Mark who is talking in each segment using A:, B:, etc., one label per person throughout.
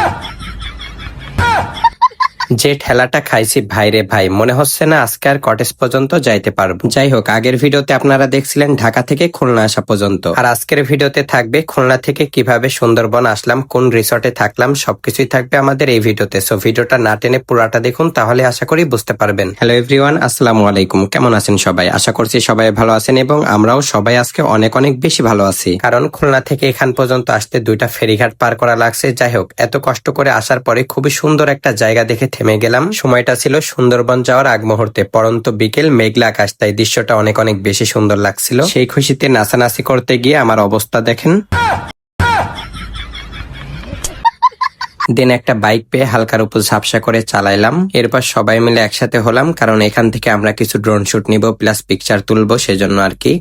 A: Ah! যে ঠেলাটা খাইছি ভাইরে ভাই, মনে হচ্ছে না আজকে আর কটেজ পর্যন্ত যাইতে পারব। যাই হোক, আগের ভিডিওতে আপনারা দেখছিলেন ঢাকা থেকে খুলনা আসা পর্যন্ত। আর আজকের ভিডিওতে থাকবে খুলনা থেকে কীভাবে সুন্দরবন আসলাম, কোন রিসর্টে থাকলাম, সবকিছুই থাকবে আমাদের এই ভিডিওতে। সো ভিডিওটা না টেনে পুরাটা দেখুন, তাহলে আশা করি বুঝতে পারবেন। হ্যালো এভরিওয়ান আসসালামু আলাইকুম। কেমন আছেন সবাই? আশা করছি সবাই ভালো আছেন এবং আমরাও সবাই আজকে অনেক অনেক বেশি ভালো আছি। কারণ খুলনা থেকে এখান পর্যন্ত আসতে দুইটা ফেরিঘাট পার করা লাগছে। যাই হোক, এত কষ্ট করে আসার পরে খুবই সুন্দর একটা জায়গা দেখে থেমে গেলাম। সময়টা ছিল সুন্দরবন যাওয়ার আগ মুহূর্তে, পরন্ত বিকেল মেঘলা আকাশ, তাই দৃশ্যটা অনেক অনেক বেশি সুন্দর লাগছিল। সেই খুশিতে নাচানাচি করতে গিয়ে আমার অবস্থা দেখেন। দেন একটা বাইক পেয়ে হালকার উপর ঝাপসা করে চালাইলাম। এরপর সবাই মিলে একসাথে হলাম, কারণ এখান থেকে আমরা কিছু ড্রোন শুট নিব, প্লাস পিকচার তুলবো, সেজন্য আর কি।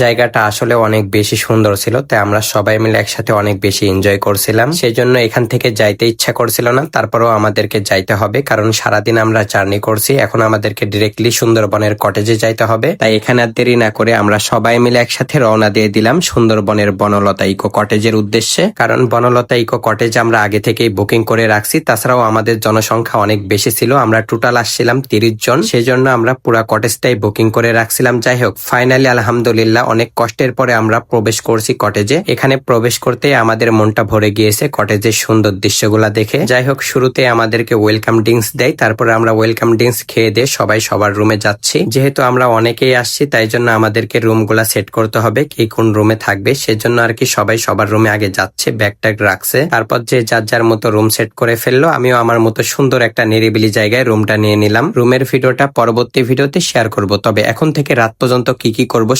A: জায়গাটা আসলে অনেক বেশি সুন্দর ছিল, তাই আমরা সবাই মিলে একসাথে অনেক বেশি এনজয় করছিলাম। সেই জন্য এখান থেকে যাইতে ইচ্ছা করছিল না, তারপরেও আমাদেরকে যাইতে হবে, কারণ সারাদিন আমরা জার্নি করছি, এখন আমাদেরকে ডিরেক্টলি সুন্দরবনের কটেজে যাইতে হবে। তাই এখানে আর দেরি না করে আমরা সবাই মিলে একসাথে রওনা দিয়ে দিলাম সুন্দরবনের বনলতা ইকো কটেজের উদ্দেশ্যে। কারণ বনলতা ইকো কটেজ আমরা আগে থেকেই বুকিং করে রাখছি, তাছাড়াও আমাদের জনসংখ্যা অনেক বেশি ছিল, আমরা টোটাল আসছিলাম তিরিশ জন। সেজন্য আমরা পুরা কটেজটাই বুকিং করে রাখছিলাম। যাই হোক ফাইনালি আলহামদুলিল্লাহ অনেক কষ্টের পরে আমরা প্রবেশ করছি কটেজে। এখানে প্রবেশ করতে আমাদের মনটা ভরে গিয়েছে কটেজের সুন্দর দৃশ্যগুলা দেখে। যাই হোক, শুরুতে আমাদেরকে ওয়েলকাম ড্রিঙ্কস দেয়, তারপরে আমরা ওয়েলকাম ড্রিঙ্কস খেয়ে দিয়ে সবাই সবার রুমে যাচ্ছি। যেহেতু আমরা অনেকেই আসছি, তাই জন্য আমাদেরকে রুমগুলা সেট করতে হবে কে কোন রুমে থাকবে, সেজন্য আর কি সবাই সবার রুমে আগে যাচ্ছে ব্যাগ ট্যাগ রাখছে। তারপর যে যার যার মতো রুম সেট করে ফেলল, আমিও আমার মতো সুন্দর একটা নিরিবিলি জায়গায় রুমটা নিয়ে নিলাম। রুমের ভিডিওটা পরবর্তী ভিডিওতে শেয়ার করব, তবে এখন থেকে রাত পর্যন্ত কি কি করব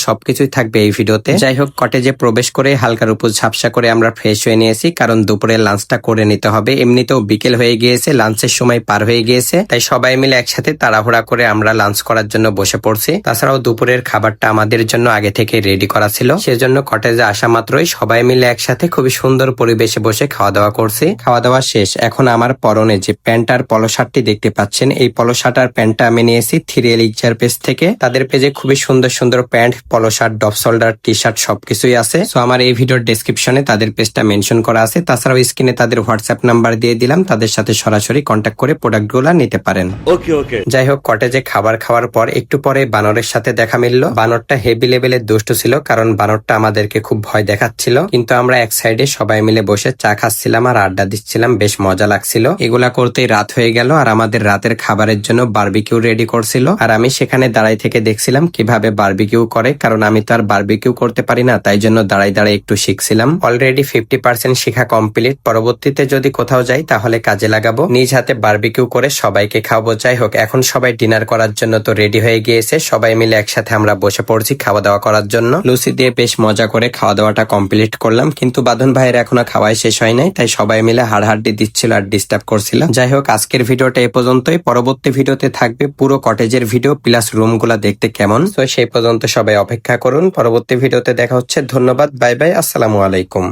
A: সবকিছুই থাকবে এই ভিডিওতে। যাই হোক কটেজে প্রবেশ করে হালকার উপর ঝাপসা করে আমরা ফ্রেশ হয়ে নিয়েছি, কারণ দুপুরে লাঞ্চটা করে নিতে হবে। এমনিতেও বিকেল হয়ে গিয়েছে লাঞ্চের সময় পার হয়ে গিয়েছে, তাই সবাই মিলে একসাথে তাড়াহুড়া করে আমরা লাঞ্চ করার জন্য বসে পড়ছি। তাছাড়াও দুপুরের খাবারটা আমাদের জন্য আগে থেকে রেডি করা ছিল। সেজন্য কটেজে আসা মাত্রই সবাই মিলে একসাথে খুবই সুন্দর পরিবেশে বসে খাওয়া দাওয়া করছি। খাওয়া দাওয়া শেষ। এখন আমার পরনে যে প্যান্ট আর পলো শার্টটি দেখতে পাচ্ছেন, এই পলো শার্ট আর প্যান্টটা আমি নিয়েছি থ্রি এল ইচ্ছার পেজ থেকে। তাদের পেজে খুবই সুন্দর সুন্দর প্যান্ট পলো ডপ শোল্ডার টি শার্ট সবকিছুই আছে। সো আমার এই ভিডিওর ডেসক্রিপশনে তাদের পেজটা মেনশন করা আছে। তাছাড়াও স্ক্রিনে তাদের হোয়াটসঅ্যাপ নাম্বার দিয়ে দিলাম। তাদের সাথে সরাসরি কন্ট্যাক্ট করে প্রোডাক্টগুলো নিতে পারেন।
B: ওকে ওকে
A: যাই হোক কটেজে খাবার খাওয়ার পর একটু পরে বানরের সাথে দেখা মিললো। বানরটা হেভি লেভেলের দুষ্ট ছিল কারণ বানরটা আমাদেরকে খুব ভয় দেখাচ্ছিল। কিন্তু আমরা এক সাইডে সবাই মিলে বসে চা খাচ্ছিলাম আর আড্ডা দিচ্ছিলাম। বেশ মজা লাগছিল। এগুলা করতেই রাত হয়ে গেল আর আমাদের রাতের খাবারের জন্য বার্বিকিউ রেডি করছিল। আর আমি সেখানে দাঁড়াই থেকে দেখছিলাম কীভাবে বার্বিকিউ করে কারণ আমি তো আর বার্বিকিউ করতে পারি না, তাই জন্য দাঁড়াই দাঁড়াই একটু শিখছিলাম। অলরেডি ফিফটি পার্সেন্ট শিখা কমপ্লিট পরবর্তীতে যদি কোথাও যাই, তাহলে কাজে লাগাবো। নিজ হাতে বার্বিকিউ করে সবাইকে খাওয়াবো। যাই হোক, এখন সবাই ডিনার করার জন্য তো রেডি হয়ে গিয়েছে। সবাই মিলে একসাথে আমরা বসে পড়ছি খাওয়া দাওয়া করার জন্য। লুচি দিয়ে বেশ মজা করে খাওয়া দাওয়াটা কমপ্লিট করলাম। কিন্তু বাঁধন ভাইয়ের এখনও খাওয়াই শেষ হয় নাই, তাই সবাই মিলে হাড়হাড্ডি দিচ্ছিল আর ডিস্টার্ব করছিল। যাই হোক, আজকের ভিডিওটা এ পর্যন্তই। পরবর্তী ভিডিওতে থাকবে পুরো কটেজের ভিডিও প্লাস রুমগুলা দেখতে কেমন? তো সেই পর্যন্ত সবাই অপেক্ষা করুন। পরবর্তী ভিডিওতে দেখা হচ্ছে। ধন্যবাদ। Bye bye. আসসালামু আলাইকুম।